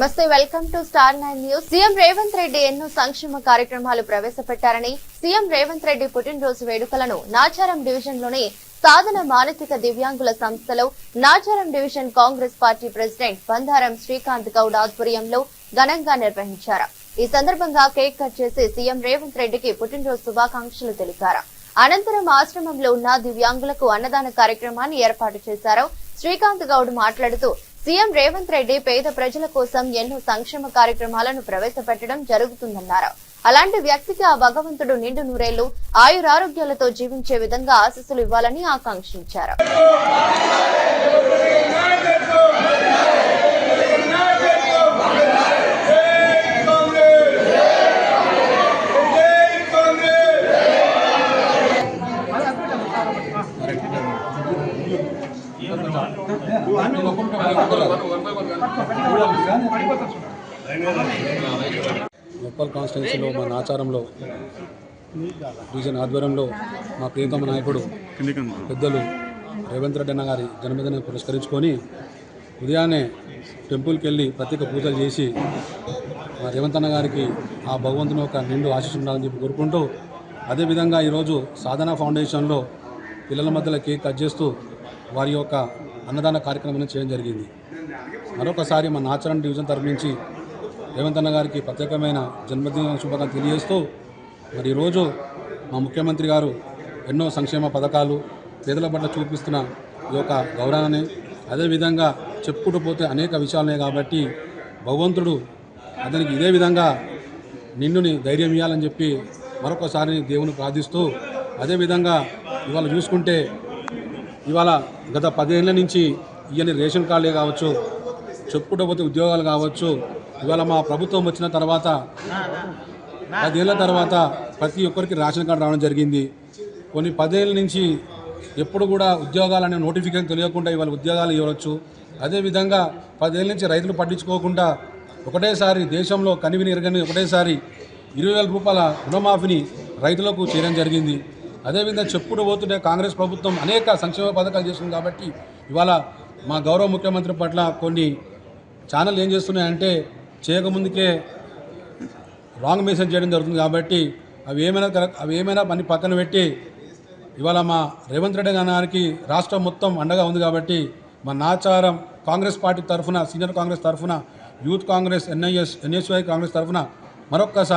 నమస్తే welcome to star nine news. CM Revanth Reddy ఎన్నో సంక్షేమ కార్యక్రమాలు ప్రవేశపెట్టారని సీఎం రేవంత్ రెడ్డి పుట్టినరోజు వేడుకలను నాచారం డివిజన్లోని సాధన మానసిక దివ్యాంగుల సంస్థలో Nacharam division Congress party president Bandharam Srikanth Goud ఆధ్వర్యంలో ఘనంగా నిర్వహించారు. ఈ సందర్భంగా కేక్ కట్ చేసి సీఎం రేవంత్ రెడ్డికి పుట్టినరోజు శుభాకాంక్షలు తెలిపారు. అనంతరం ఆశ్రమంలో ఉన్న దివ్యాంగులకు అన్నదాన కార్యక్రమాన్ని ఏర్పాటు చేశారు. శ్రీకాంత్ గౌడ్ మాట్లాడుతూ సీఎం రేవంత్ రెడ్డి పేద ప్రజల కోసం ఎన్నో సంక్షేమ కార్యక్రమాలను ప్రవేశపెట్టడం జరుగుతుందన్నారు. అలాంటి వ్యక్తికి ఆ భగవంతుడు నిండు నూరేళ్ళు ఆయురారోగ్యాలతో జీవించే విధంగా ఆశీస్సులు ఇవ్వాలని ఆకాంక్షించారు. ముప్పల్ కాన్స్టిట్యున్సీలో మా ఆచారంలో డివిజన్ ఆధ్వర్యంలో మా ప్రియతమ నాయకుడు పెద్దలు రేవంత్ రెడ్డి అన్న గారి జన్మదినం పురస్కరించుకొని ఉదయాన్నే టెంపుల్కి వెళ్ళి ప్రత్యేక పూజలు చేసి మా రేవంత్ అన్న గారికి ఆ భగవంతుని యొక్క నిండు ఆశిస్తుండాలని చెప్పి కోరుకుంటూ అదేవిధంగా ఈరోజు సాధన ఫౌండేషన్లో పిల్లల మధ్యలో కేక్ కట్ చేస్తూ వారి యొక్క అన్నదాన కార్యక్రమం చేయడం జరిగింది. మరొకసారి మన ఆచరణ డివిజన్ తరఫు నుంచి రేవంత్ అన్న గారికి ప్రత్యేకమైన జన్మదిన శుభాకాంక్షలు తెలియజేస్తూ మరి ఈరోజు మా ముఖ్యమంత్రి గారు ఎన్నో సంక్షేమ పథకాలు పేదల పట్ల చూపిస్తున్న ఈ యొక్క గౌరవాన్ని అదేవిధంగా చెప్పుకుంటూ పోతే అనేక విషయాలున్నాయి కాబట్టి భగవంతుడు అతనికి ఇదే విధంగా నిన్నుని ధైర్యం ఇవ్వాలని చెప్పి మరొకసారి దేవుని ప్రార్థిస్తూ అదేవిధంగా ఇవాళ చూసుకుంటే ఇవాళ గత పదిహేనుల నుంచి ఇవన్నీ రేషన్ కార్డులే కావచ్చు చెప్పుకుంటూ ఉద్యోగాలు కావచ్చు ఇవాళ మా ప్రభుత్వం వచ్చిన తర్వాత పదేళ్ళ తర్వాత ప్రతి ఒక్కరికి రేషన్ కార్డు రావడం జరిగింది. కొన్ని పదేళ్ళ నుంచి ఎప్పుడు కూడా ఉద్యోగాలనే నోటిఫికేషన్ తెలియకుండా ఇవాళ ఉద్యోగాలు ఇవ్వచ్చు అదేవిధంగా పదేళ్ళ నుంచి రైతులు పట్టించుకోకుండా ఒకటేసారి దేశంలో కనివిని ఎరగని ఒకటేసారి ఇరవై వేల రూపాయల రుణమాఫీని రైతులకు చేయడం జరిగింది. అదేవిధంగా చెప్పుకుంటూ పోతుంటే కాంగ్రెస్ ప్రభుత్వం అనేక సంక్షేమ పథకాలు చేస్తుంది కాబట్టి ఇవాళ మా గౌరవ ముఖ్యమంత్రి పట్ల కొన్ని ఛానల్ ఏం చేస్తున్నాయంటే చేయకముందుకే రాంగ్ మెసేజ్ చేయడం జరుగుతుంది కాబట్టి అవి ఏమైనా అవి ఏమైనా పని పక్కన పెట్టి ఇవాళ మా రేవంత్ రెడ్డి గారికి రాష్ట్రం మొత్తం అండగా ఉంది కాబట్టి మా నాచారం కాంగ్రెస్ పార్టీ తరఫున సీనియర్ కాంగ్రెస్ తరఫున youth Congress NIS NSY Congress తరఫున మరొక్కసారి